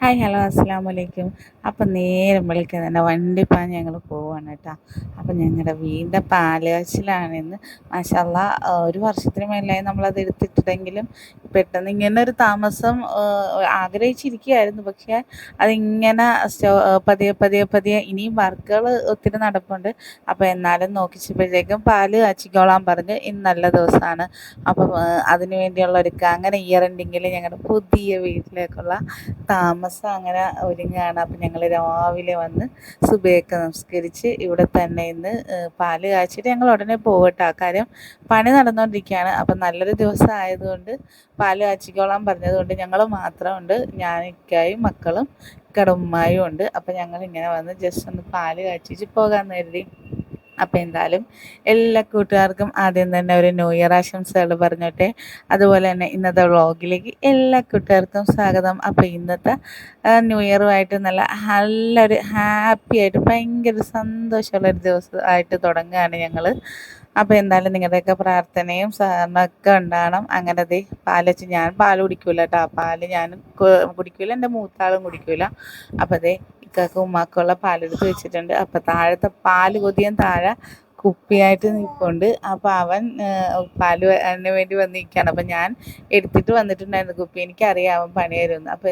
Hi hello അസ്സാം വലൈക്കും അപ്പം നേരം വിളിക്കുന്നത് എന്റെ വണ്ടിപ്പാൻ ഞങ്ങൾ പോവാണ് കേട്ടോ. അപ്പം ഞങ്ങളുടെ വീടിന്റെ പാലുകാച്ചിലാണ് ഇന്ന് മാഷല്ല ഒരു വർഷത്തിന് മേലായി നമ്മളത് എടുത്തിട്ടുണ്ടെങ്കിലും പെട്ടെന്ന് ഇങ്ങനെ ഒരു താമസം ആഗ്രഹിച്ചിരിക്കുകയായിരുന്നു. പക്ഷേ അതിങ്ങനെ പതിയെ പതിയെ പതിയെ ഇനിയും വർക്കുകൾ ഒത്തിരി നടപ്പുണ്ട്. അപ്പോൾ എന്നാലും നോക്കിച്ചപ്പോഴത്തേക്കും പാൽ കാച്ചിക്കോളാൻ പറഞ്ഞ് ഇന്ന് നല്ല ദിവസമാണ്. അപ്പം അതിനു വേണ്ടിയുള്ള ഒരുക്കം അങ്ങനെ ഇയർ എൻഡിങ്ങിൽ ഞങ്ങളുടെ പുതിയ വീട്ടിലേക്കുള്ള താമസം അങ്ങനെ ഒരുങ്ങുകയാണ് അപ്പം ഞങ്ങൾ രാവിലെ വന്ന് സുബയൊക്കെ നമസ്കരിച്ച് ഇവിടെ തന്നെ ഇന്ന് പാൽ കാച്ചിട്ട് ഞങ്ങൾ ഉടനെ പോകട്ടെ കാര്യം പണി നടന്നുകൊണ്ടിരിക്കുകയാണ് അപ്പം നല്ലൊരു ദിവസം ആയതുകൊണ്ട് പാൽ കാച്ചിക്കോളാൻ പറഞ്ഞതുകൊണ്ട് ഞങ്ങൾ മാത്രമുണ്ട്. ഞാനിക്കായും മക്കളും കടുമ്മായും ഉണ്ട്. അപ്പം ഞങ്ങൾ ഇങ്ങനെ വന്ന് ജസ്റ്റ് ഒന്ന് പാൽ കാച്ചിച്ച് പോകാൻ കരുതി. അപ്പം എന്തായാലും എല്ലാ കൂട്ടുകാർക്കും ആദ്യം തന്നെ ഒരു ന്യൂ ഇയർ ആശംസകൾ പറഞ്ഞോട്ടെ. അതുപോലെ തന്നെ ഇന്നത്തെ വ്ളോഗിലേക്ക് എല്ലാ കൂട്ടുകാർക്കും സ്വാഗതം. അപ്പോൾ ഇന്നത്തെ ന്യൂ ഇയറുമായിട്ട് നല്ല നല്ലൊരു ഹാപ്പി ആയിട്ട് ഭയങ്കര സന്തോഷമുള്ളൊരു ദിവസമായിട്ട് തുടങ്ങുകയാണ് ഞങ്ങൾ അപ്പോൾ എന്തായാലും നിങ്ങളുടെയൊക്കെ പ്രാർത്ഥനയും സഹകരണമൊക്കെ ഉണ്ടാകണം അങ്ങനെ ദേ പാലച്ച് ഞാൻ പാൽ കുടിക്കൂല കേട്ടോ. പാൽ ഞാനും കുടിക്കൂല. എന്റെ മൂത്താളും കുടിക്കൂല. അപ്പോൾ അതേ ഇക്കാക്കും ഉമ്മാക്കുള്ള പാലെടുത്ത് വെച്ചിട്ടുണ്ട്. അപ്പം താഴത്തെ പാൽ കൊതിയാൻ താഴെ കുപ്പിയായിട്ട് നിൽപ്പുണ്ട് അപ്പോൾ അവൻ പാൽ അതിന് വേണ്ടി വന്നിരിക്കുകയാണ്. അപ്പം ഞാൻ എടുത്തിട്ട് വന്നിട്ടുണ്ടായിരുന്നു കുപ്പി. എനിക്കറിയാം അവൻ പണി വരുമെന്ന് അപ്പോൾ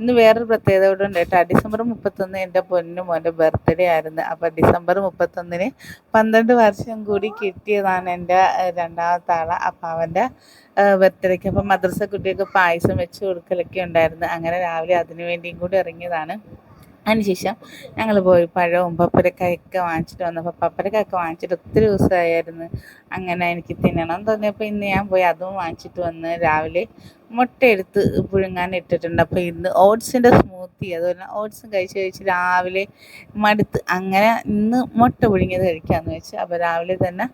ഇന്ന് വേറൊരു പ്രത്യേകത കൂടെ ഉണ്ട് കേട്ടോ. ഡിസംബർ മുപ്പത്തൊന്ന് എന്റെ പൊന്നു മോന്റെ ബർത്ത്ഡേ ആയിരുന്നു. അപ്പോൾ ഡിസംബർ മുപ്പത്തൊന്നിന് പന്ത്രണ്ട് വർഷം കൂടി കിട്ടിയതാണ് എന്റെ രണ്ടാമത്തെ ആൾ. അപ്പോൾ അവന്റെ ബർത്ത്ഡേക്ക് അപ്പം മദ്രസ കുട്ടിയൊക്കെ പായസം വെച്ച് കൊടുക്കലൊക്കെ ഉണ്ടായിരുന്നു. അങ്ങനെ രാവിലെ അതിനു വേണ്ടിയും കൂടി ഇറങ്ങിയതാണ്. അതിനുശേഷം ഞങ്ങൾ പോയി പഴവും പപ്പരക്കായൊക്കെ വാങ്ങിച്ചിട്ട് വന്നപ്പോൾ പപ്പരക്കായൊക്കെ വാങ്ങിച്ചിട്ട് ഒത്തിരി ദിവസമായിരുന്നു അങ്ങനെ എനിക്ക് തിന്നണം തോന്നിയപ്പോൾ ഇന്ന് ഞാൻ പോയി അതും വാങ്ങിച്ചിട്ട് വന്ന് രാവിലെ മുട്ടയെടുത്ത് പുഴുങ്ങാൻ ഇട്ടിട്ടുണ്ട്. അപ്പോൾ ഇന്ന് ഓട്സിന്റെ സ്മൂത്തി അതുപോലെ ഓട്സും കഴിച്ച് കഴിച്ച് രാവിലെ മടുത്ത് അങ്ങനെ ഇന്ന് മുട്ട പുഴുങ്ങിയത് കഴിക്കാമെന്ന് വെച്ച്. അപ്പോൾ രാവിലെ തന്നെ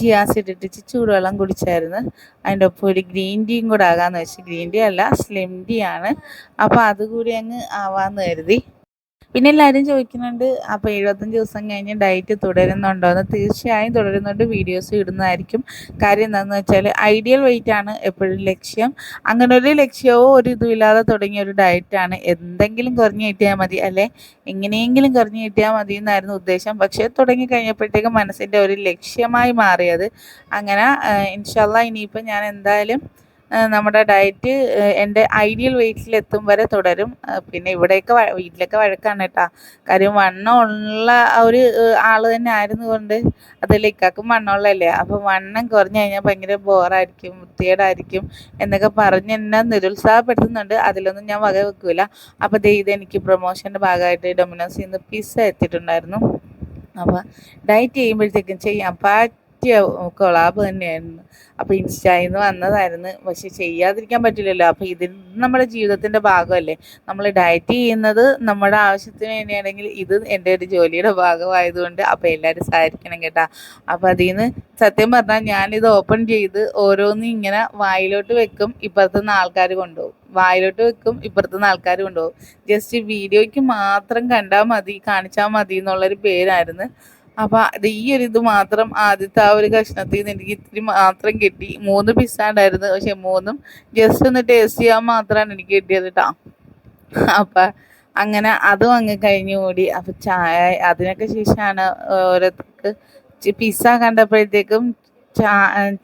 ചിയാസ് ഇട്ടിട്ട് ചൂടുവെള്ളം കുടിച്ചായിരുന്നു. അതിന്റെ ഒപ്പം ഒരു ഗ്രീൻ ടീയും കൂടെ ആകാമെന്ന് വെച്ച്. ഗ്രീൻ ടീ അല്ല സ്ലിം ടീ ആണ്. അപ്പോൾ അതുകൂടി അങ്ങ് ആവാമെന്ന് കരുതി. പിന്നെ എല്ലാവരും ചോദിക്കുന്നുണ്ട് അപ്പോൾ എഴുപത്തഞ്ച് ദിവസം കഴിഞ്ഞ് ഡയറ്റ് തുടരുന്നുണ്ടോ എന്ന് തീർച്ചയായും തുടരുന്നുണ്ട് വീഡിയോസ് ഇടുന്നതായിരിക്കും. കാര്യം എന്താണെന്ന് വെച്ചാൽ ഐഡിയൽ വെയിറ്റ് ആണ് എപ്പോഴും ലക്ഷ്യം. അങ്ങനെ ഒരു ലക്ഷ്യമോ ഒരു ഇതുമില്ലാതെ തുടങ്ങിയ ഒരു ഡയറ്റാണ് എന്തെങ്കിലും കുറഞ്ഞു കിട്ടിയാൽ മതി അല്ലെ? എങ്ങനെയെങ്കിലും കുറഞ്ഞു കിട്ടിയാൽ മതി എന്നായിരുന്നു ഉദ്ദേശം. പക്ഷേ തുടങ്ങി കഴിഞ്ഞപ്പോഴത്തേക്കും മനസ്സിന്റെ ഒരു ലക്ഷ്യമായി മാറിയത്. അങ്ങനെ ഇൻഷല്ല ഇനിയിപ്പോൾ ഞാൻ എന്തായാലും നമ്മുടെ ഡയറ്റ് എന്റെ ഐഡിയൽ വെയിറ്റിൽ എത്തും വരെ തുടരും. പിന്നെ ഇവിടെയൊക്കെ വീട്ടിലൊക്കെ വഴക്കാണ് കേട്ടോ. കാര്യം വണ്ണം ഉള്ള ഒരു ആൾ തന്നെ ആയിരുന്നു കൊണ്ട് അതിൽ ഇക്കാക്കും വണ്ണമുള്ളല്ലേ അപ്പം വണ്ണം കുറഞ്ഞു കഴിഞ്ഞാൽ ഭയങ്കര ബോറായിരിക്കും വൃത്തികേടായിരിക്കും എന്നൊക്കെ പറഞ്ഞ് എന്നെ നിരുത്സാഹപ്പെടുത്തുന്നുണ്ട്. അതിലൊന്നും ഞാൻ വക വെക്കൂല. അപ്പോൾ ദേ ഇതെനിക്ക് പ്രൊമോഷന്റെ ഭാഗമായിട്ട് ഡൊമിനോസിൽ നിന്ന് പിസ്സ എത്തിയിട്ടുണ്ടായിരുന്നു. അപ്പോൾ ഡയറ്റ് ചെയ്യുമ്പോഴത്തേക്കും ചെയ്യാം. പറ്റിയ കൊളാബ് തന്നെയായിരുന്നു. അപ്പോൾ ഇൻസ്റ്റയിൽ നിന്ന് വന്നതായിരുന്നു. പക്ഷെ ചെയ്യാതിരിക്കാൻ പറ്റില്ലല്ലോ. അപ്പോൾ ഇത് നമ്മുടെ ജീവിതത്തിന്റെ ഭാഗമല്ലേ? നമ്മൾ ഡയറ്റ് ചെയ്യുന്നത് നമ്മുടെ ആവശ്യത്തിന് വേണ്ടിയാണെങ്കിൽ ഇത് എന്റെ ഒരു ജോലിയുടെ ഭാഗമായതുകൊണ്ട് അപ്പോൾ എല്ലാവരും സഹായിക്കണം കേട്ടാ. അപ്പോൾ അതിൽ നിന്ന് സത്യം പറഞ്ഞാൽ ഞാനിത് ഓപ്പൺ ചെയ്ത് ഓരോന്നും ഇങ്ങനെ വായിലോട്ട് വെക്കും ഇപ്പുറത്തുനിന്ന് ആൾക്കാർ കൊണ്ടുപോകും. വായിലോട്ട് വെക്കും ഇപ്പുറത്തുനിന്ന് ആൾക്കാർ കൊണ്ടുപോകും. ജസ്റ്റ് വീഡിയോയ്ക്ക് മാത്രം കണ്ടാൽ മതി കാണിച്ചാൽ മതി എന്നുള്ളൊരു പേരായിരുന്നു. അപ്പോൾ ഈ ഒരു ഇത് മാത്രം ആദ്യത്തെ ആ ഒരു കഷ്ണത്തിൽ നിന്ന് എനിക്ക് ഇത്തിരി മാത്രം കിട്ടി. മൂന്ന് പിസ്സ പിസ്സാണ്ടായിരുന്നു പക്ഷെ മൂന്നും ജസ്റ്റ് ഒന്ന് ടേസ്റ്റ് ചെയ്യാൻ മാത്രമാണ് എനിക്ക് കിട്ടിയത് കേട്ടോ അപ്പം അങ്ങനെ അതും അങ്ങ് കഴിഞ്ഞു കൂടി അപ്പം ചായ അതിനൊക്കെ ശേഷമാണ് ഓരോരുത്തർക്ക് പിസ്സ കണ്ടപ്പോഴത്തേക്കും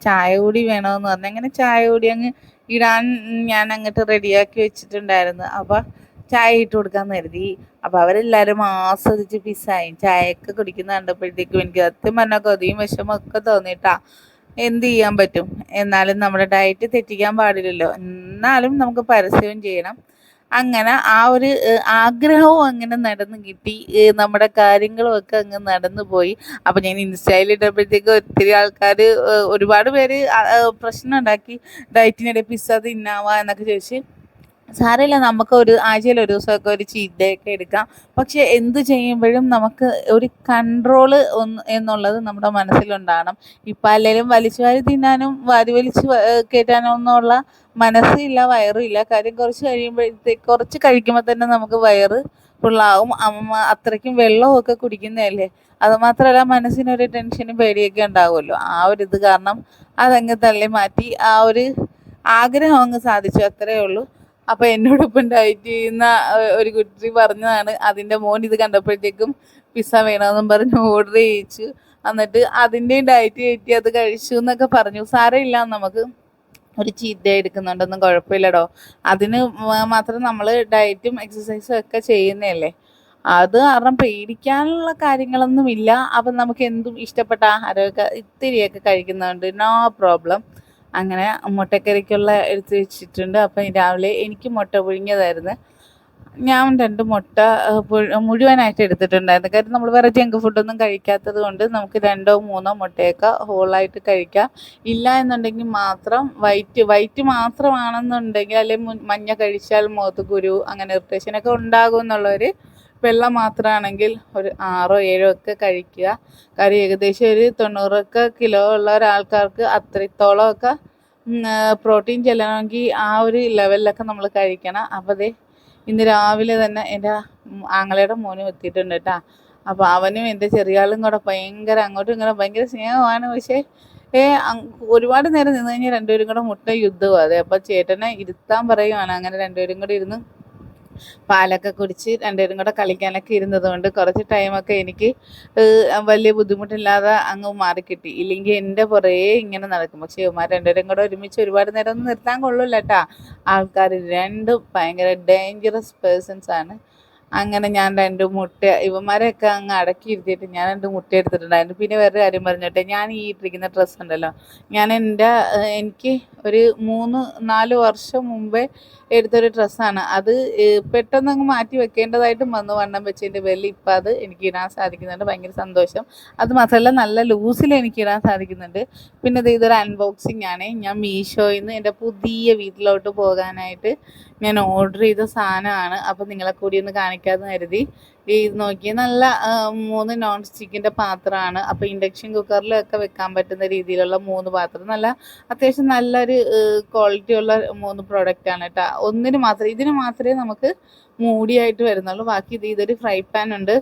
ചായ കൂടി വേണമെന്ന് പറഞ്ഞു. അങ്ങനെ ചായ കൂടി അങ്ങ് ഇടാൻ ഞാൻ അങ്ങോട്ട് റെഡിയാക്കി വെച്ചിട്ടുണ്ടായിരുന്നു. അപ്പം ചായ ഇട്ട് കൊടുക്കാമെന്ന് കരുതി. അപ്പോൾ അവരെല്ലാവരും ആസ്വദിച്ച് പിസ്സായി ചായയൊക്കെ കുടിക്കുന്ന കണ്ടപ്പോഴത്തേക്കും എനിക്ക് സത്യം പറഞ്ഞ കൊതിയും വിഷമൊക്കെ തോന്നിട്ടാ. എന്ത് ചെയ്യാൻ പറ്റും? എന്നാലും നമ്മുടെ ഡയറ്റ് തെറ്റിക്കാൻ പാടില്ലല്ലോ. എന്നാലും നമുക്ക് പരസ്യവും ചെയ്യണം. അങ്ങനെ ആ ഒരു ആഗ്രഹവും അങ്ങനെ നടന്നു കിട്ടി. നമ്മുടെ കാര്യങ്ങളും ഒക്കെ അങ്ങ് നടന്നു പോയി. അപ്പം ഞാൻ ഇൻസ്റ്റയിൽ ഇട്ടപ്പോഴത്തേക്ക് ഒത്തിരി ആൾക്കാർ ഒരുപാട് പേര് പ്രശ്നം ഉണ്ടാക്കി. ഡയറ്റിനിടെ പിസ്സ തിന്നാവാ എന്നൊക്കെ ചോദിച്ച് സാരമില്ല നമുക്ക് ഒരു ആഴ്ചയിൽ ഒരു ദിവസമൊക്കെ ഒരു ചീറ്റ് ഡേ ഒക്കെ എടുക്കാം. പക്ഷെ എന്ത് ചെയ്യുമ്പോഴും നമുക്ക് ഒരു കൺട്രോൾ ഒന്ന് എന്നുള്ളത് നമ്മുടെ മനസ്സിലുണ്ടാകണം. ഇപ്പം അല്ലെങ്കിലും വലിച്ചു വാരി തിന്നാനും വാരി വലിച്ച് കയറ്റാനോ ഒന്നുമുള്ള മനസ്സില്ല വയറും ഇല്ല കാര്യം കുറച്ച് കഴിയുമ്പോഴത്തേക്ക് കുറച്ച് കഴിക്കുമ്പോൾ തന്നെ നമുക്ക് വയറ് ഫുള്ളാവും അമ്മ അത്രയ്ക്കും വെള്ളമൊക്കെ കുടിക്കുന്നതല്ലേ? അതുമാത്രമല്ല മനസ്സിനൊരു ടെൻഷനും പേടിയൊക്കെ ഉണ്ടാവുമല്ലോ. ആ ഒരു ഇത് കാരണം അതങ്ങ് തള്ളി മാറ്റി. ആ ഒരു ആഗ്രഹം അങ്ങ് സാധിച്ചു. അത്രയേ ഉള്ളൂ. അപ്പോൾ എന്നോടൊപ്പം ഡയറ്റ് ചെയ്യുന്ന ഒരു കുട്ടി പറഞ്ഞതാണ് അതിന്റെ മോൻ ഇത് കണ്ടപ്പോഴത്തേക്കും പിസ്സ വേണമെന്നും പറഞ്ഞ് ഓർഡർ ചെയ്യിച്ചു. എന്നിട്ട് അതിന്റെയും ഡയറ്റ് കയറ്റി അത് കഴിച്ചു എന്നൊക്കെ പറഞ്ഞു. സാരമില്ല നമുക്ക് ഒരു ചീത്ത എടുക്കുന്നുണ്ടൊന്നും കുഴപ്പമില്ലടോ. അതിന് മാത്രം നമ്മൾ ഡയറ്റും എക്സസൈസും ഒക്കെ ചെയ്യുന്നതല്ലേ. അത് കാരണം പേടിക്കാനുള്ള കാര്യങ്ങളൊന്നുമില്ല. അപ്പം നമുക്ക് എന്തും ഇഷ്ടപ്പെട്ട ആഹാരമൊക്കെ ഇത്തിരിയൊക്കെ കഴിക്കുന്നുണ്ട് നോ പ്രോബ്ലം അങ്ങനെ മുട്ടക്കറിക്കുള്ള എടുത്ത് വെച്ചിട്ടുണ്ട്. അപ്പം രാവിലെ എനിക്ക് മുട്ട പുഴുങ്ങിയതായിരുന്നു. ഞാൻ രണ്ട് മുട്ട മുഴുവനായിട്ട് എടുത്തിട്ടുണ്ടായിരുന്നു. കാര്യം നമ്മൾ വേറെ ജങ്ക് ഫുഡൊന്നും കഴിക്കാത്തത് കൊണ്ട് നമുക്ക് രണ്ടോ മൂന്നോ മുട്ടയൊക്കെ ഹോളായിട്ട് കഴിക്കാം. ഇല്ല എന്നുണ്ടെങ്കിൽ മാത്രം വൈറ്റ് വൈറ്റ് മാത്രമാണെന്നുണ്ടെങ്കിൽ അല്ലെങ്കിൽ മഞ്ഞ കഴിച്ചാൽ മുഖത്ത് കുരു അങ്ങനെ ഇറിറ്റേഷനൊക്കെ ഉണ്ടാകും എന്നുള്ളവർ വെള്ള മാത്രമാണെങ്കിൽ ഒരു ആറോ ഏഴോ ഒക്കെ കഴിക്കുക. കാര്യം ഏകദേശം ഒരു തൊണ്ണൂറൊക്കെ കിലോ ഉള്ള ഒരാൾക്കാർക്ക് അത്രത്തോളമൊക്കെ പ്രോട്ടീൻ ചെല്ലണമെങ്കിൽ ആ ഒരു ലെവലിലൊക്കെ നമ്മൾ കഴിക്കണം. അപ്പോൾ അതേ ഇന്ന് രാവിലെ തന്നെ എന്റെ ആങ്ങളയുടെ മോനും എത്തിയിട്ടുണ്ട് കേട്ടോ. അപ്പോൾ അവനും എന്റെ ചെറിയാളും കൂടെ ഭയങ്കര അങ്ങോട്ടും ഇങ്ങോട്ടും ഭയങ്കര സ്നേഹമാണ്. പക്ഷേ ഏ ഒരുപാട് നേരം നിന്ന് കഴിഞ്ഞാൽ രണ്ടുപേരും കൂടെ മുട്ട യുദ്ധമാണ് അതെ അപ്പോൾ ചേട്ടനെ ഇരുത്താൻ പറയുവാണ്. അങ്ങനെ രണ്ടുപേരും കൂടെ ഇരുന്ന് പാലൊക്കെ കുടിച്ച് രണ്ടുപേരും കൂടെ കളിക്കാനൊക്കെ ഇരുന്നത് കൊണ്ട് കുറച്ച് ടൈമൊക്കെ എനിക്ക് വലിയ ബുദ്ധിമുട്ടില്ലാതെ അങ്ങ് മാറിക്കിട്ടി ഇല്ലെങ്കിൽ എന്റെ പുറകെ ഇങ്ങനെ നടക്കും. പക്ഷേ ഇവന്മാർ രണ്ടുപേരും കൂടെ ഒരുമിച്ച് ഒരുപാട് നേരം ഒന്നും നിർത്താൻ കൊള്ളില്ല ആൾക്കാർ രണ്ടും ഭയങ്കര ഡേഞ്ചറസ് പേഴ്സൺസ് ആണ്. അങ്ങനെ ഞാൻ രണ്ട് മുട്ട ഇവന്മാരെയൊക്കെ അങ്ങ് അടക്കി ഇരുത്തിയിട്ട് ഞാൻ രണ്ട് മുട്ട എടുത്തിട്ടുണ്ടായിരുന്നു. പിന്നെ വേറൊരു കാര്യം പറഞ്ഞോട്ടെ ഞാൻ ഈ ഇട്ടിരിക്കുന്ന ഡ്രസ്സ് ഉണ്ടല്ലോ ഞാൻ എന്റെ എനിക്ക് ഒരു മൂന്ന് നാല് വർഷം മുമ്പേ എടുത്തൊരു ഡ്രസ്സാണ് അത് പെട്ടെന്ന് അങ്ങ് മാറ്റി വെക്കേണ്ടതായിട്ടും വന്നു. വണ്ണം വെച്ചതിന്റെ പേരിൽ ഇപ്പം അത് എനിക്ക് ഇടാൻ സാധിക്കുന്നുണ്ട്. ഭയങ്കര സന്തോഷം. അത് മാത്രമല്ല നല്ല ലൂസിൽ എനിക്ക് ഇടാൻ സാധിക്കുന്നുണ്ട്. പിന്നെ ഇത് ഇതൊരു അൺബോക്സിങ് ആണ്. ഞാൻ മീഷോയിൽ നിന്ന് എന്റെ പുതിയ വീട്ടിലോട്ട് പോകാനായിട്ട് ഞാൻ ഓർഡർ ചെയ്ത സാധനമാണ്. അപ്പോൾ നിങ്ങളെ കൂടി ഒന്ന് കാണിക്കാമെന്ന് കരുതി. ഇത് നോക്കി നല്ല മൂന്ന് നോൺ സ്റ്റിക്കിന്റെ പാത്രമാണ്. അപ്പോൾ ഇൻഡക്ഷൻ കുക്കറിലൊക്കെ വെക്കാൻ പറ്റുന്ന രീതിയിലുള്ള മൂന്ന് പാത്രം. നല്ല അത്യാവശ്യം നല്ലൊരു ക്വാളിറ്റി ഉള്ള മൂന്ന് പ്രോഡക്റ്റ് ആണ് കേട്ടോ ഒന്നിന് മാത്രം ഇതിന് മാത്രമേ നമുക്ക് മൂടിയായിട്ട് വരുന്നുള്ളൂ. ബാക്കി ഇത് ഇതൊരു ഫ്രൈ പാൻ ഉണ്ട്.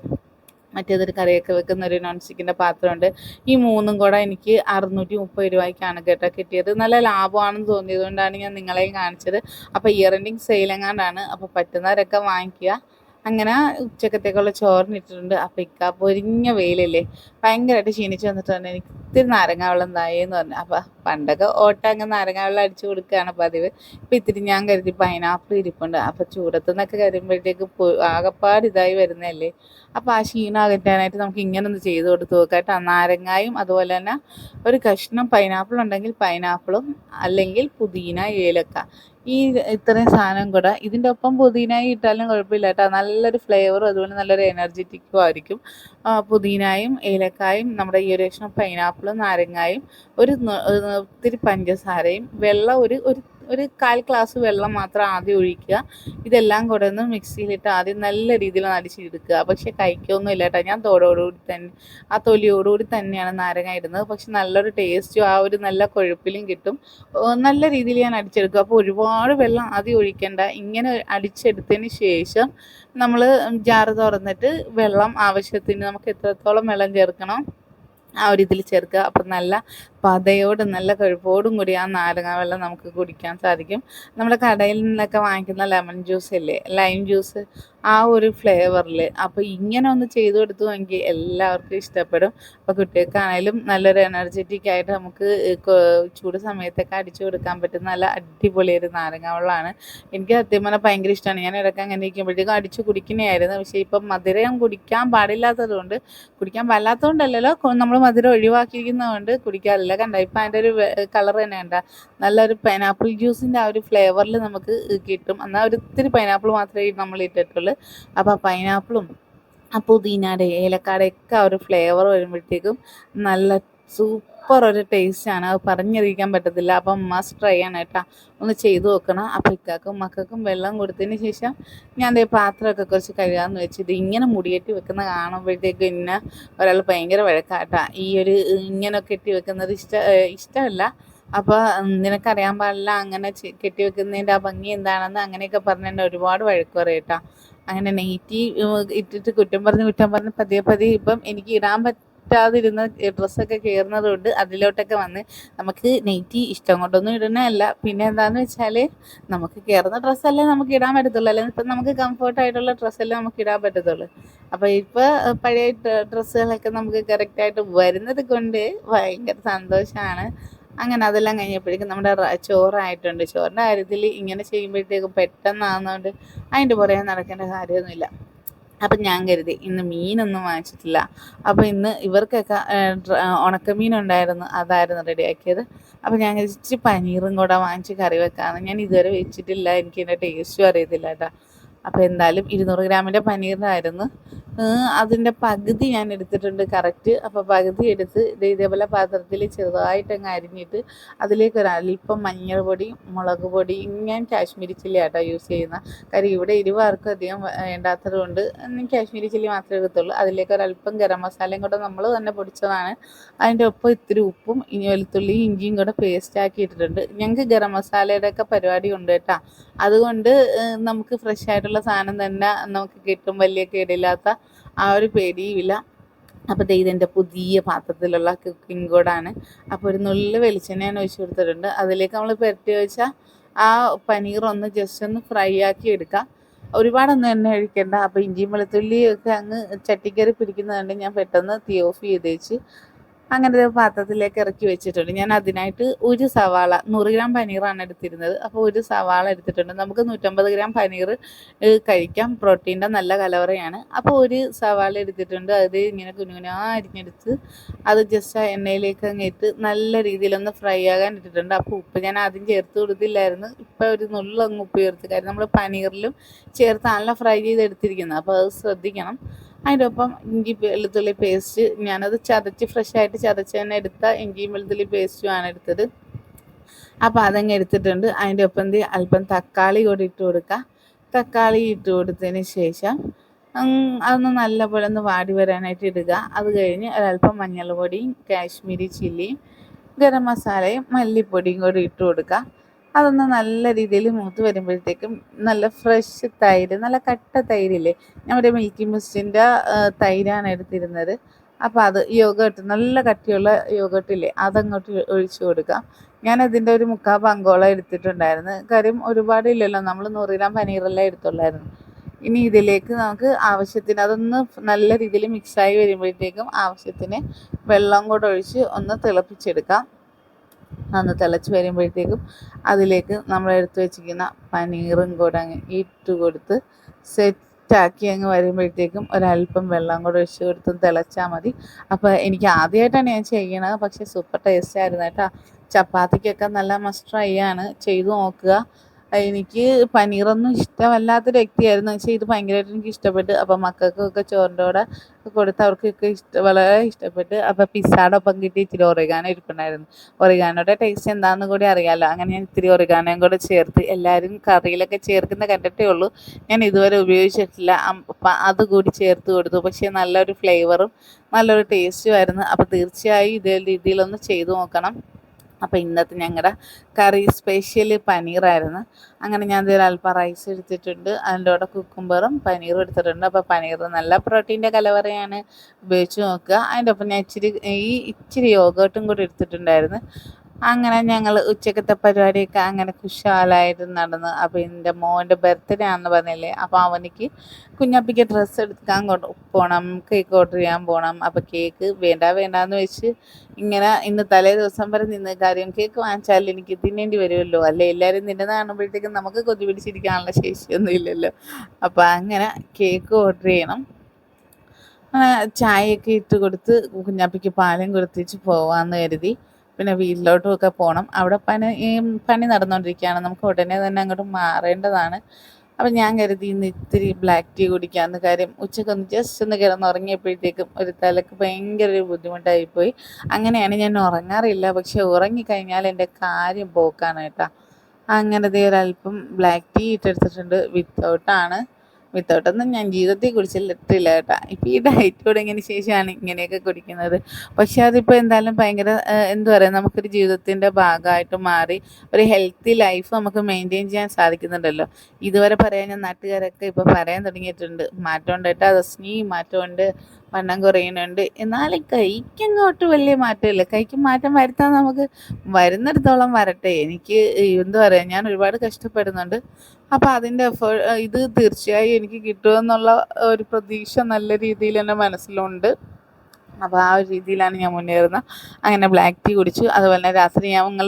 മറ്റേതൊരു കറിയൊക്കെ വെക്കുന്ന ഒരു നോൺ സ്റ്റിക്കിന്റെ പാത്രമുണ്ട്. ഈ മൂന്നും കൂടെ എനിക്ക് അറുന്നൂറ്റി മുപ്പത് രൂപയ്ക്കാണ് കേട്ടോ കിട്ടിയത്. നല്ല ലാഭമാണെന്ന് തോന്നിയത് കൊണ്ടാണ് ഞാൻ നിങ്ങളെയും കാണിച്ചത്. അപ്പോൾ ഇയർ എൻഡിങ് സെയിലെങ്ങാണ്ടാണ് അപ്പോൾ പറ്റുന്നവരൊക്കെ വാങ്ങിക്കുക. അങ്ങനെ ഉച്ചക്കത്തേക്കുള്ള ചോറിനിട്ടിട്ടുണ്ട് അപ്പം ഇക്ക പൊരിഞ്ഞ വെയിലല്ലേ. ഭയങ്കരമായിട്ട് ക്ഷീണിച്ച് വന്നിട്ട് തന്നെ എനിക്ക് ഇത്തിരി നാരങ്ങ വെള്ളം എന്ന് പറഞ്ഞു. അപ്പം പണ്ടൊക്കെ ഓട്ട അങ്ങ് നാരങ്ങ വെള്ളം അടിച്ചു കൊടുക്കുകയാണ് പതിവ്. ഇപ്പം ഇത്തിരി ഞാൻ കരുതി പൈനാപ്പിൾ ഇരിപ്പുണ്ട്. അപ്പം ചൂടത്തു നിന്നൊക്കെ കരുമ്പോഴത്തേക്ക് ആകപ്പാട് ഇതായി വരുന്നതല്ലേ. അപ്പം ആ ക്ഷീണം അകറ്റാനായിട്ട് നമുക്ക് ഇങ്ങനെ ഒന്ന് ചെയ്ത് കൊടുത്ത് നോക്കാം കേട്ടോ. നാരങ്ങായും അതുപോലെ തന്നെ ഒരു കഷ്ണം പൈനാപ്പിൾ ഉണ്ടെങ്കിൽ പൈനാപ്പിളും അല്ലെങ്കിൽ പുതിന ഏലക്ക ഈ ഇത്രയും സാധനം കൂടെ ഇതിന്റെ ഒപ്പം പുതിനായി ഇട്ടാലും കുഴപ്പമില്ല കേട്ടോ. നല്ലൊരു ഫ്ലേവറും അതുപോലെ നല്ലൊരു എനർജറ്റിക്കും ആയിരിക്കും. പുതിനായും ഏലക്കായും നമ്മുടെ ഈ ഒരു കഷ്ണം പൈനാപ്പിളും നാരങ്ങായും ഒരു ഒത്തിരി പഞ്ചസാരയും വെള്ളം ഒരു ഒരു ഒരു കാൽ ഗ്ലാസ് വെള്ളം മാത്രം ആദ്യം ഒഴിക്കുക. ഇതെല്ലാം കൂടെ ഒന്ന് മിക്സിയിലിട്ട് ആദ്യം നല്ല രീതിയിൽ അടിച്ചെടുക്കുക പക്ഷേ കഴിക്കൊന്നും ഇല്ല കേട്ടോ. ഞാൻ തോടോടുകൂടി തന്നെ ആ തൊലിയോടുകൂടി തന്നെയാണ് നാരങ്ങ ഇടുന്നത്. പക്ഷെ നല്ലൊരു ടേസ്റ്റും ആ ഒരു നല്ല കൊഴുപ്പിലും കിട്ടും. നല്ല രീതിയിൽ ഞാൻ അടിച്ചെടുക്കും. അപ്പോൾ ഒരുപാട് വെള്ളം ആദ്യം ഒഴിക്കേണ്ട. ഇങ്ങനെ അടിച്ചെടുത്തതിന് ശേഷം നമ്മൾ ജാറ് തുറന്നിട്ട് വെള്ളം ആവശ്യത്തിന് നമുക്ക് എത്രത്തോളം വെള്ളം ചേർക്കണം ആ ഒരു ഇതിൽ ചേർക്കുക. അപ്പം നല്ല പതയോടും നല്ല കഴിപ്പോടും കൂടി ആ നാരങ്ങ വെള്ളം നമുക്ക് കുടിക്കാൻ സാധിക്കും. നമ്മുടെ കടയിൽ നിന്നൊക്കെ വാങ്ങിക്കുന്ന ലെമൺ ജ്യൂസ് ഇല്ലേ? ലൈം ജ്യൂസ് ആ ഒരു ഫ്ലേവറിൽ. അപ്പോൾ ഇങ്ങനെ ഒന്ന് ചെയ്തു കൊടുത്തുവെങ്കിൽ എല്ലാവർക്കും ഇഷ്ടപ്പെടും. അപ്പോൾ കുട്ടികൾക്കാണേലും നല്ലൊരു എനർജറ്റിക് ആയിട്ട് നമുക്ക് ചൂട് സമയത്തൊക്കെ അടിച്ചു കൊടുക്കാൻ പറ്റുന്ന നല്ല അടിപൊളി ഒരു നാരങ്ങ വെള്ളമാണ് എനിക്ക് സത്യം പറഞ്ഞാൽ ഭയങ്കര ഇഷ്ടമാണ്. ഞാൻ ഇടയ്ക്ക് അങ്ങനെ ഇരിക്കുമ്പോഴത്തേക്കും അടിച്ചു കുടിക്കുന്നതായിരുന്നു. പക്ഷേ ഇപ്പം മധുരം കുടിക്കാൻ പാടില്ലാത്തതുകൊണ്ട് കുടിക്കാൻ പാടില്ലാത്തതുകൊണ്ടല്ലല്ലോ നമ്മൾ മധുരം ഒഴിവാക്കിയിരിക്കുന്നതുകൊണ്ട് കുടിക്കാറില്ല. കണ്ട ഇപ്പം അതിന്റെ ഒരു കളർ തന്നെ കണ്ട. നല്ലൊരു പൈനാപ്പിൾ ജ്യൂസിന്റെ ആ ഒരു ഫ്ലേവറിൽ നമുക്ക് കിട്ടും. എന്നാൽ ഒരിത്തിരി പൈനാപ്പിൾ മാത്രമേ നമ്മൾ ഇട്ടിട്ടുള്ളൂ. അപ്പോൾ ആ പൈനാപ്പിളും ആ പുതിനയുടെ ഏലക്കാടെ ഒക്കെ ആ ഒരു ഫ്ലേവർ വരുമ്പോഴത്തേക്കും നല്ല സൂപ്പർ ഒരു ടേസ്റ്റാണ്. അത് പറഞ്ഞറിയിക്കാൻ പറ്റത്തില്ല. അപ്പം മസ്റ്റ് ട്രൈ ആണ് കേട്ടോ. ഒന്ന് ചെയ്തു നോക്കണം. അപ്പം ഇക്കാക്കും മക്കൾക്കും വെള്ളം കൊടുത്തതിന് ശേഷം ഞാൻ അതേ പാത്രമൊക്കെ കുറച്ച് കഴുകാമെന്ന് വെച്ച് ഇത് ഇങ്ങനെ മുടിയേറ്റി വെക്കുന്ന കാണുമ്പോഴത്തേക്കും ഇന്നെ ഒരാൾ ഭയങ്കര വഴക്കാട്ടാ. ഈ ഒരു ഇങ്ങനെ കെട്ടി വെക്കുന്നത് ഇഷ്ട ഇഷ്ടമല്ല. അപ്പോൾ നിനക്കറിയാൻ പാടില്ല അങ്ങനെ കെട്ടി വെക്കുന്നതിന്റെ ആ ഭംഗി എന്താണെന്ന് അങ്ങനെയൊക്കെ പറഞ്ഞ് എന്നെ ഒരുപാട് വഴക്ക് പറയട്ടാ അങ്ങനെ നെയ്റ്റി ഇട്ടിട്ട് കുറ്റം പറഞ്ഞ് കുറ്റം പറഞ്ഞ് പതിയെ പതിയെ ഇപ്പം എനിക്ക് ഇടാൻ പറ്റ പറ്റാതിരുന്ന ഡ്രസ്സൊക്കെ കയറുന്നത് കൊണ്ട് അതിലോട്ടൊക്കെ വന്ന് നമുക്ക് നെയ്റ്റി ഇഷ്ടം കൊണ്ടൊന്നും ഇടുന്നതല്ല. പിന്നെ എന്താണെന്ന് വെച്ചാൽ നമുക്ക് കയറുന്ന ഡ്രസ്സല്ലേ നമുക്ക് ഇടാൻ പറ്റത്തുള്ളൂ. അല്ലെങ്കിൽ ഇപ്പം നമുക്ക് കംഫർട്ടായിട്ടുള്ള ഡ്രസ്സല്ലേ നമുക്ക് ഇടാൻ പറ്റത്തുള്ളൂ. അപ്പോൾ ഇപ്പോൾ പഴയ ഡ്രസ്സുകളൊക്കെ നമുക്ക് കറക്റ്റായിട്ട് വരുന്നത് കൊണ്ട് ഭയങ്കര സന്തോഷമാണ് അങ്ങനെ അതെല്ലാം കഴിഞ്ഞപ്പോഴേക്കും നമ്മുടെ ചോറായിട്ടുണ്ട്. ചോറിന്റെ കാര്യത്തിൽ ഇങ്ങനെ ചെയ്യുമ്പോഴത്തേക്കും പെട്ടെന്നാകുന്നതുകൊണ്ട് അതിന്റെ പുറകെ നടക്കേണ്ട കാര്യമൊന്നുമില്ല. അപ്പം ഞാൻ കരുതി ഇന്ന് മീനൊന്നും വാങ്ങിച്ചിട്ടില്ല. അപ്പോൾ ഇന്ന് ഇവർക്കൊക്കെ ഉണക്കമീനുണ്ടായിരുന്നു. അതായിരുന്നു റെഡിയാക്കിയത്. അപ്പോൾ ഞാൻ ഇച്ചിരി പനീറും കൂടെ വാങ്ങിച്ച് കറി വെക്കാമെന്ന്. ഞാൻ ഇതുവരെ വെച്ചിട്ടില്ല. എനിക്ക് എന്റെ ടേസ്റ്റും അറിയത്തില്ല കേട്ടോ. അപ്പോൾ എന്തായാലും ഇരുന്നൂറ് ഗ്രാമിന്റെ പനീറിനായിരുന്നു. അതിന്റെ പകുതി ഞാൻ എടുത്തിട്ടുണ്ട് കറക്റ്റ് അപ്പോൾ പകുതി എടുത്ത് ഇത് ഇതേപോലെ പാത്രത്തിൽ ചെറുതായിട്ടങ്ങ് അരിഞ്ഞിട്ട് അതിലേക്ക് ഒരു അല്പം മഞ്ഞൾ പൊടി മുളക് പൊടി ഞാൻ കാശ്മീരി ചില്ലി ആട്ടോ യൂസ് ചെയ്യുന്ന. കാര്യം ഇവിടെ ഇരുവാർക്കും അധികം വേണ്ടാത്തത് കൊണ്ട് കാശ്മീരി ചില്ലി മാത്രമേ എടുത്തുള്ളൂ. അതിലേക്ക് ഒരല്പം ഗരം മസാലയും കൂടെ നമ്മൾ തന്നെ പൊടിച്ചതാണ്. അതിന്റെ ഒപ്പം ഇത്തിരി ഉപ്പും ഇനി വെളുത്തുള്ളിയും ഇഞ്ചിയും കൂടെ പേസ്റ്റ് ആക്കി ഇട്ടിട്ടുണ്ട്. ഞങ്ങൾക്ക് ഗരം മസാലയുടെ ഒക്കെ പരിപാടി ഉണ്ട് കേട്ടോ. അതുകൊണ്ട് നമുക്ക് ഫ്രഷ് ആയിട്ടുള്ള സാധനം തന്നെ നമുക്ക് കിട്ടും. വലിയ കേടില്ലാത്ത ആ ഒരു പേടിയുമില്ല. അപ്പോൾ ഇതെന്റെ പുതിയ പാത്രത്തിലുള്ള കുക്കിംഗ് കൂടാണ് അപ്പോൾ ഒരു നുള്ളിൽ വെളിച്ചെണ്ണ ഞാൻ ഒഴിച്ചു കൊടുത്തിട്ടുണ്ട്. അതിലേക്ക് നമ്മൾ പുരട്ടി വെച്ചാൽ ആ പനീർ ഒന്ന് ജസ്റ്റ് ഒന്ന് ഫ്രൈ ആക്കി എടുക്കാം. ഒരുപാടൊന്നും എണ്ണ ഒഴിക്കേണ്ട. അപ്പോൾ ഇഞ്ചിയും വെളുത്തുള്ളിയൊക്കെ അങ്ങ് ചട്ടിക്കറി പിടിക്കുന്നതുകൊണ്ട് ഞാൻ പെട്ടെന്ന് തീ ഓഫ് ചെയ്ത് വെച്ച് അങ്ങനെ പാത്രത്തിലേക്ക് ഇറക്കി വെച്ചിട്ടുണ്ട്. ഞാൻ അതിനായിട്ട് ഒരു സവാള നൂറ് ഗ്രാം പനീറാണ് എടുത്തിരുന്നത്. അപ്പോൾ ഒരു സവാള എടുത്തിട്ടുണ്ട്. നമുക്ക് നൂറ്റമ്പത് ഗ്രാം പനീർ കഴിക്കാം. പ്രോട്ടീന്റെ നല്ല കലവറയാണ്. അപ്പോൾ ഒരു സവാള എടുത്തിട്ടുണ്ട്. അത് ഇങ്ങനെ കുനുകുനാ അരിഞ്ഞെടുത്ത് അത് ജസ്റ്റ് എണ്ണയിലേക്ക് അങ്ങേറ്റ് നല്ല രീതിയിലൊന്ന് ഫ്രൈ ആകാൻ ഇട്ടിട്ടുണ്ട്. അപ്പോൾ ഉപ്പ് ഞാൻ ആദ്യം ചേർത്ത് കൊടുത്തില്ലായിരുന്നു. ഇപ്പോൾ ഒരു നുള്ളങ്ങ് ഉപ്പ് ചേർത്ത് കാര്യം. നമ്മൾ പനീറിലും ചേർത്ത് നല്ല ഫ്രൈ ചെയ്തെടുത്തിരിക്കുന്നത് അപ്പോൾ അത് ശ്രദ്ധിക്കണം. അതിന്റെ ഒപ്പം ഇഞ്ചി വെളുത്തുള്ളി പേസ്റ്റ് ഞാനത് ചതച്ച് ഫ്രഷ് ആയിട്ട് ചതച്ച് തന്നെ എടുത്ത ഇഞ്ചിയും വെളുത്തുള്ളി പേസ്റ്റുമാണ് എടുത്തത്. അപ്പോൾ അതങ്ങ് എടുത്തിട്ടുണ്ട്. അതിന്റെ ഒപ്പം അല്പം തക്കാളി കൂടി ഇട്ട് കൊടുക്കുക തക്കാളി ഇട്ട് കൊടുത്തതിന് ശേഷം അതൊന്ന് നല്ലപോലെ ഒന്ന് വാടി വരാനായിട്ട് ഇടുക. അത് കഴിഞ്ഞ് ഒരല്പം മഞ്ഞൾപ്പൊടിയും കാശ്മീരി ചില്ലിയും ഗരം മസാലയും മല്ലിപ്പൊടിയും കൂടി ഇട്ട് കൊടുക്കുക അതൊന്ന് നല്ല രീതിയിൽ മൂത്ത് വരുമ്പോഴത്തേക്കും നല്ല ഫ്രഷ് തൈര് നല്ല കട്ട തൈരില്ലേ? നമ്മുടെ മിൽക്കി മിസ്റ്റിന്റെ തൈരാണ് എടുത്തിരുന്നത്. അപ്പോൾ അത് യോഗട്ട് നല്ല കട്ടിയുള്ള യോഗട്ടില്ലേ അതങ്ങോട്ട് ഒഴിച്ചു കൊടുക്കാം. ഞാൻ അതിന്റെ ഒരു മുക്കാൽ പങ്കോളം എടുത്തിട്ടുണ്ടായിരുന്നു. കാര്യം ഒരുപാട് ഇല്ലല്ലോ നമ്മൾ നൂറ് പനീറെല്ലാം എടുത്തുള്ളായിരുന്നു. ഇനി ഇതിലേക്ക് നമുക്ക് ആവശ്യത്തിന് അതൊന്ന് നല്ല രീതിയിൽ മിക്സായി വരുമ്പോഴത്തേക്കും ആവശ്യത്തിന് വെള്ളം കൂടെ ഒഴിച്ച് ഒന്ന് തിളപ്പിച്ചെടുക്കാം. ഒന്ന് തിളച്ച് വരുമ്പോഴത്തേക്കും അതിലേക്ക് നമ്മൾ എടുത്തു വെച്ചിരിക്കുന്ന പനീറും കൂടെ അങ്ങ് ഇട്ട് കൊടുത്ത് സെറ്റാക്കി അങ്ങ് വരുമ്പോഴത്തേക്കും ഒരല്പം വെള്ളം കൂടെ ഒഴിച്ച് കൊടുത്ത് തിളച്ചാൽ മതി. അപ്പോൾ എനിക്ക് ആദ്യമായിട്ടാണ് ഞാൻ ചെയ്യണത്. പക്ഷേ സൂപ്പർ ടേസ്റ്റ് ആയിരുന്നു കേട്ടോ. ചപ്പാത്തിക്കൊക്കെ നല്ല മസ്റ്റ് ട്രൈ ആണ്. ചെയ്തു നോക്കുക. എനിക്ക് പനീറൊന്നും ഇഷ്ടമല്ലാത്തൊരു വ്യക്തിയായിരുന്നു. പക്ഷേ ഇത് ഭയങ്കരമായിട്ട് എനിക്ക് ഇഷ്ടപ്പെട്ടു. അപ്പം മക്കൾക്കൊക്കെ ചോറിന്റെ കൂടെ കൊടുത്ത് അവർക്കൊക്കെ ഇഷ്ട വളരെ ഇഷ്ടപ്പെട്ട്. അപ്പോൾ പിസ്സാടൊപ്പം കിട്ടി ഇച്ചിരി ഒറിഗാനോ ഇരിപ്പുണ്ടായിരുന്നു. ഒറിഗാനോയുടെ ടേസ്റ്റ് എന്താണെന്ന് കൂടി അറിയാമല്ലോ അങ്ങനെ ഞാൻ ഇത്തിരി ഒറിഗാനോയും കൂടെ ചേർത്ത് എല്ലാവരും കറിയിലൊക്കെ ചേർക്കുന്ന കണ്ടിട്ടേ ഉള്ളൂ. ഞാൻ ഇതുവരെ ഉപയോഗിച്ചിട്ടില്ല. അത് കൂടി ചേർത്ത് കൊടുത്തു. പക്ഷേ നല്ലൊരു ഫ്ലേവറും നല്ലൊരു ടേസ്റ്റും ടേസ്റ്റുമായിരുന്നു അപ്പോൾ തീർച്ചയായും ഇതേ രീതിയിലൊന്ന് ചെയ്തു നോക്കണം. അപ്പോൾ ഇന്നത്തെ ഞങ്ങളുടെ കറി സ്പെഷ്യൽ പനീറായിരുന്നു. അങ്ങനെ ഞാൻ അല്പം റൈസ് എടുത്തിട്ടുണ്ട്. അതിന്റെ കൂടെ കുക്കുംബറും പനീറും എടുത്തിട്ടുണ്ട്. അപ്പോൾ പനീർ നല്ല പ്രോട്ടീന്റെ കലവറയാണ്. ഉപയോഗിച്ച് നോക്കുക. അതിന്റെ ഒപ്പം ഞാൻ ഇച്ചിരി ഈ ഇച്ചിരി യോഗട്ടും കൂടി എടുത്തിട്ടുണ്ടായിരുന്നു. അങ്ങനെ ഞങ്ങൾ ഉച്ചക്കത്തെ പരിപാടിയൊക്കെ അങ്ങനെ കുശാലായിട്ട് നടന്ന് അപ്പോൾ എന്റെ മോന്റെ ബർത്ത്ഡേ ആണെന്ന് പറഞ്ഞില്ലേ അപ്പോൾ അവനിക്ക് കുഞ്ഞപ്പിക്ക് ഡ്രസ്സ് എടുക്കാൻ പോകണം കേക്ക് ഓർഡർ ചെയ്യാൻ പോകണം അപ്പോൾ കേക്ക് വേണ്ട വേണ്ടാന്ന് വെച്ച് ഇങ്ങനെ ഇന്ന് തലേ ദിവസം വരെ നിന്ന് കാര്യം കേക്ക് വാങ്ങിച്ചാൽ എനിക്ക് തിന്നേണ്ടി വരുമല്ലോ. അല്ലേ? എല്ലാവരും നിന്നെ കാണുമ്പോഴത്തേക്കും നമുക്ക് കൊതി പിടിച്ചിരിക്കാനുള്ള ശേഷിയൊന്നും ഇല്ലല്ലോ അപ്പോൾ അങ്ങനെ കേക്ക് ഓർഡർ ചെയ്യണം. ചായയൊക്കെ ഇട്ട് കൊടുത്ത് കുഞ്ഞാപ്പിക്ക് പാലും കൊടുത്തിച്ച് പോവാമെന്ന് കരുതി. പിന്നെ വീട്ടിലോട്ടും ഒക്കെ പോകണം അവിടെ പനി ഈ പനി നടന്നുകൊണ്ടിരിക്കുകയാണ് നമുക്ക് ഉടനെ തന്നെ അങ്ങോട്ട് മാറേണ്ടതാണ്. അപ്പം ഞാൻ കരുതി ഇന്ന് ഇത്തിരി ബ്ലാക്ക് ടീ കുടിക്കാമെന്ന് കാര്യം ഉച്ചക്കൊന്ന് ജസ്റ്റ് ഒന്ന് കിടന്നുറങ്ങിയപ്പോഴത്തേക്കും ഒരു തലക്ക് ഭയങ്കര ഒരു ബുദ്ധിമുട്ടായിപ്പോയി. അങ്ങനെയാണ് ഞാൻ ഉറങ്ങാറില്ല. പക്ഷെ ഉറങ്ങിക്കഴിഞ്ഞാൽ എന്റെ കാര്യം പോക്കാണ് കേട്ടോ. അങ്ങനത്തെ ഒരല്പം ബ്ലാക്ക് ടീ ഇട്ടെടുത്തിട്ടുണ്ട് വിത്തൗട്ടാണ് വിത്തൗട്ടൊന്നും ഞാൻ ജീവിതത്തിൽ കുടിച്ചിട്ടില്ല കേട്ടോ. ഇപ്പം ഈ ഡയറ്റ് തുടങ്ങിയതിന് ശേഷമാണ് ഇങ്ങനെയൊക്കെ കുടിക്കുന്നത്. പക്ഷെ അതിപ്പോൾ എന്തായാലും ഭയങ്കര എന്താ പറയുക നമുക്കൊരു ജീവിതത്തിന്റെ ഭാഗമായിട്ട് മാറി ഒരു ഹെൽത്തി ലൈഫ് നമുക്ക് മെയിന്റെയിൻ ചെയ്യാൻ സാധിക്കുന്നുണ്ടല്ലോ. ഇതുവരെ പറയാൻ ഞാൻ നാട്ടുകാരൊക്കെ ഇപ്പോൾ പറയാൻ തുടങ്ങിയിട്ടുണ്ട്. മാറ്റമുണ്ട് കേട്ടോ. റസ്നി മാറ്റമുണ്ട് വണ്ണം കുറയുന്നുണ്ട്. എന്നാലും കൈക്കങ്ങോട്ട് വലിയ മാറ്റമില്ല. കൈക്ക് മാറ്റം വരുത്താൻ നമുക്ക് വരുന്നിടത്തോളം വരട്ടെ. എനിക്ക് എന്താ പറയുക ഞാൻ ഒരുപാട് കഷ്ടപ്പെടുന്നുണ്ട്. അപ്പോൾ അതിന്റെ എഫേർട്ട് ഇത് തീർച്ചയായും എനിക്ക് കിട്ടുമെന്നുള്ള ഒരു പ്രതീക്ഷ നല്ല രീതിയിൽ എന്റെ മനസ്സിലുണ്ട്. അപ്പോൾ ആ ഒരു രീതിയിലാണ് ഞാൻ മുന്നേറുന്നത് അങ്ങനെ ബ്ലാക്ക് ടീ കുടിച്ചു. അതുപോലെ തന്നെ രാത്രി ഞങ്ങൾ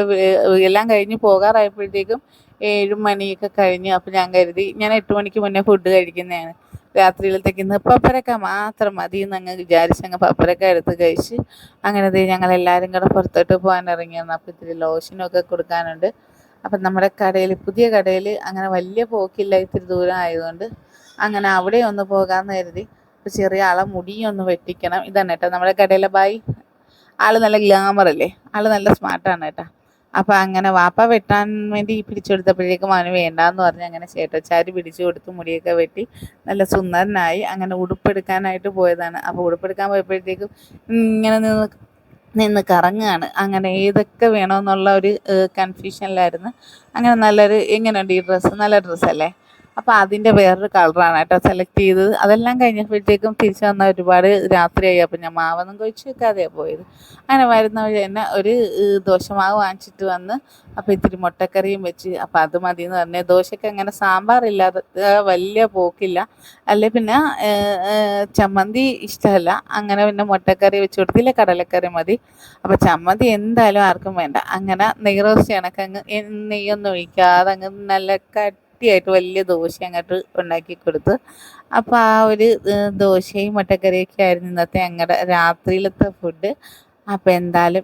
എല്ലാം കഴിഞ്ഞ് പോകാറായപ്പോഴത്തേക്കും ഏഴ് മണിയൊക്കെ കഴിഞ്ഞ് അപ്പോൾ ഞാൻ കരുതി ഞാൻ എട്ട് മണിക്ക് മുന്നേ ഫുഡ് കഴിക്കുന്നതാണ്. രാത്രിയിലത്തേക്ക് ഇന്ന് പപ്പരക്ക മാത്രം മതി എന്ന് അങ്ങ് വിചാരിച്ച് അങ്ങ് പപ്പരക്ക എടുത്ത് കഴിച്ച് അങ്ങനെ ഞങ്ങൾ എല്ലാവരും കൂടെ പുറത്തോട്ട് പോകാൻ ഇറങ്ങിയിരുന്നു അപ്പോൾ ഇത്തിരി ലോഷനൊക്കെ കൊടുക്കാനുണ്ട്. അപ്പം നമ്മുടെ കടയിൽ പുതിയ കടയിൽ അങ്ങനെ വലിയ പോക്കില്ല ഇത്തിരി ദൂരം ആയതുകൊണ്ട് അങ്ങനെ അവിടെ ഒന്ന് പോകാമെന്ന് കരുതി. അപ്പോൾ ചെറിയ ആളെ മുടിയൊന്ന് വെട്ടിക്കണം. ഇതാണ് കേട്ടോ നമ്മുടെ കടയിലെ ബായി ആൾ നല്ല ഗ്ലാമർ അല്ലേ? ആൾ നല്ല സ്മാർട്ടാണ് കേട്ടോ. അപ്പോൾ അങ്ങനെ വാപ്പ വെട്ടാൻ വേണ്ടി പിടിച്ചെടുത്തപ്പോഴേക്കും അവന് വേണ്ടാന്ന് പറഞ്ഞ് അങ്ങനെ ചേട്ടച്ചാരി പിടിച്ചു കൊടുത്ത് മുടിയൊക്കെ വെട്ടി നല്ല സുന്ദരനായി. അങ്ങനെ ഉടുപ്പെടുക്കാനായിട്ട് പോയതാണ്. അപ്പോൾ ഉടുപ്പെടുക്കാൻ പോയപ്പോഴത്തേക്കും ഇങ്ങനെ നിന്ന് നിന്ന് കറങ്ങുകയാണ് അങ്ങനെ ഏതൊക്കെ വേണമെന്നുള്ള ഒരു കൺഫ്യൂഷനിലായിരുന്നു അങ്ങനെ നല്ലൊരു എങ്ങനെയുണ്ട് ഈ ഡ്രസ്സ് നല്ല ഡ്രസ്സല്ലേ അപ്പോൾ അതിന്റെ വേറൊരു കളറാണ് കേട്ടോ സെലക്ട് ചെയ്തത്. അതെല്ലാം കഴിഞ്ഞപ്പോഴത്തേക്കും തിരിച്ചു വന്ന ഒരുപാട് രാത്രിയായി. അപ്പോൾ ഞാൻ മാവൊന്നും കഴിച്ചു വെക്കാതെയാണ് പോയത്. അങ്ങനെ വരുന്ന വഴി തന്നെ ഒരു ദോശമാവ് വാങ്ങിച്ചിട്ട് വന്ന് അപ്പോൾ ഇത്തിരി മുട്ടക്കറിയും വെച്ച് അപ്പോൾ അത് മതി എന്ന് പറഞ്ഞ്. ദോശയ്ക്ക് അങ്ങനെ സാമ്പാർ ഇല്ലാതെ വലിയ പോക്കില്ല. അല്ലെ പിന്നെ ചമ്മന്തി ഇഷ്ടമല്ല. അങ്ങനെ പിന്നെ മുട്ടക്കറി വെച്ച് കൊടുത്തില്ല കടലക്കറി മതി. അപ്പോൾ ചമ്മന്തി എന്തായാലും ആർക്കും വേണ്ട. അങ്ങനെ നെയ്റോസ്റ്റ് കണക്ക് അങ്ങ് നെയ്യൊന്നും ഒഴിക്കാതെ അങ്ങ് നല്ല കട്ടിയായിട്ട് വലിയ ദോശ അങ്ങോട്ട് ഉണ്ടാക്കി കൊടുത്തു. അപ്പോൾ ആ ഒരു ദോശയും മുട്ടക്കറിയൊക്കെ ആയിരുന്നു ഇന്നത്തെ ഞങ്ങളുടെ രാത്രിയിലത്തെ ഫുഡ് അപ്പോൾ എന്തായാലും